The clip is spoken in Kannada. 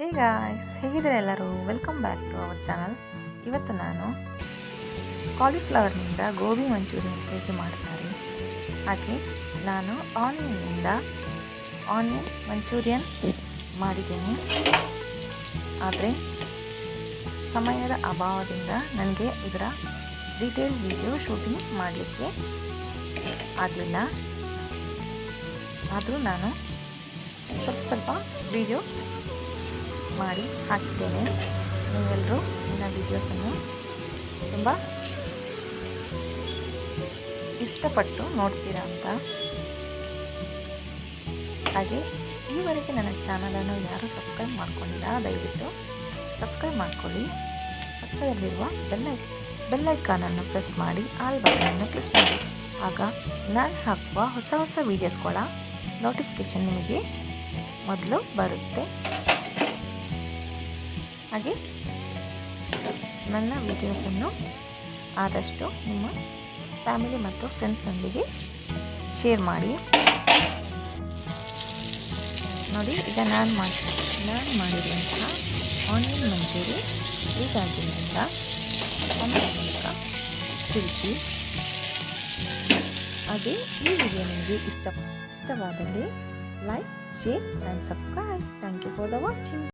ಹೇ ಗಾಯ್ಸ್ ಎಲ್ಲರೂ? Welcome back to our channel. ಇವತ್ತು ನಾನು ಕಾಲಿಫ್ಲವರ್ನಿಂದ ಗೋಬಿ ಮಂಚೂರಿಯನ್ ಹೇಗೆ ಮಾಡ್ತಾರೆ? ಹಾಗೆ ನಾನು ಆನಿಯನ್ನಿಂದ ಆನಿಯನ್ ಮಂಚೂರಿಯನ್ ಮಾಡಿದ್ದೀನಿ. ಆದರೆ ಸಮಯದ ಅಭಾವದಿಂದ ನನಗೆ ಇದರ ಡೀಟೇಲ್ ವಿಡಿಯೋ ಶೂಟಿಂಗ್ ಮಾಡಲಿಕ್ಕೆ ಆಗಲಿಲ್ಲ. ಆದರೂ ನಾನು ಸ್ವಲ್ಪ ಸ್ವಲ್ಪ ವಿಡಿಯೋ ಮಾಡಿ ಹಾಕ್ತೇನೆ. ನೀವೆಲ್ಲರೂ ನನ್ನ ವೀಡಿಯೋಸನ್ನು ತುಂಬ ಇಷ್ಟಪಟ್ಟು ನೋಡ್ತೀರಾ ಅಂತ. ಹಾಗೆ ಈವರೆಗೆ ನನ್ನ ಚಾನಲನ್ನು ಯಾರು ಸಬ್ಸ್ಕ್ರೈಬ್ ಮಾಡ್ಕೊಂಡಿಲ್ಲ, ದಯವಿಟ್ಟು ಸಬ್ಸ್ಕ್ರೈಬ್ ಮಾಡ್ಕೊಳ್ಳಿ. ಪಕ್ಕದಲ್ಲಿರುವ ಬೆಲ್ಲೈ ಬೆಲ್ಲೈಕಾನನ್ನು ಪ್ರೆಸ್ ಮಾಡಿ ಆಲ್ ಬಟನನ್ನು ಕ್ಲಿಕ್ ಮಾಡಿ. ಆಗ ನಾನು ಹಾಕುವ ಹೊಸ ಹೊಸ ವೀಡಿಯೋಸ್ಗಳ ನೋಟಿಫಿಕೇಷನ್ ನಿಮಗೆ ಮೊದಲು ಬರುತ್ತೆ. ಹಾಗೆ ನನ್ನ ವೀಡಿಯೋಸನ್ನು ಆದಷ್ಟು ನಿಮ್ಮ ಫ್ಯಾಮಿಲಿ ಮತ್ತು ಫ್ರೆಂಡ್ಸ್ನೊಂದಿಗೆ ಶೇರ್ ಮಾಡಿ. ನೋಡಿ, ಈಗ ನಾನು ಮಾಡಿ, ನಾನು ಮಾಡಿರುವಂತಹ ಆನಿಯನ್ ಮಂಜೂರಿ ಹೀಗಾಗಿರೋದ್ರಿಂದ ಒಂದು ಮೂಲಕ ತಿರುಗಿ ಹಾಗೆ ಈ ವಿಡಿಯೋ ನಿಮಗೆ ಇಷ್ಟ, ಇಷ್ಟವಾದಲ್ಲಿ like share and subscribe thank you for the watching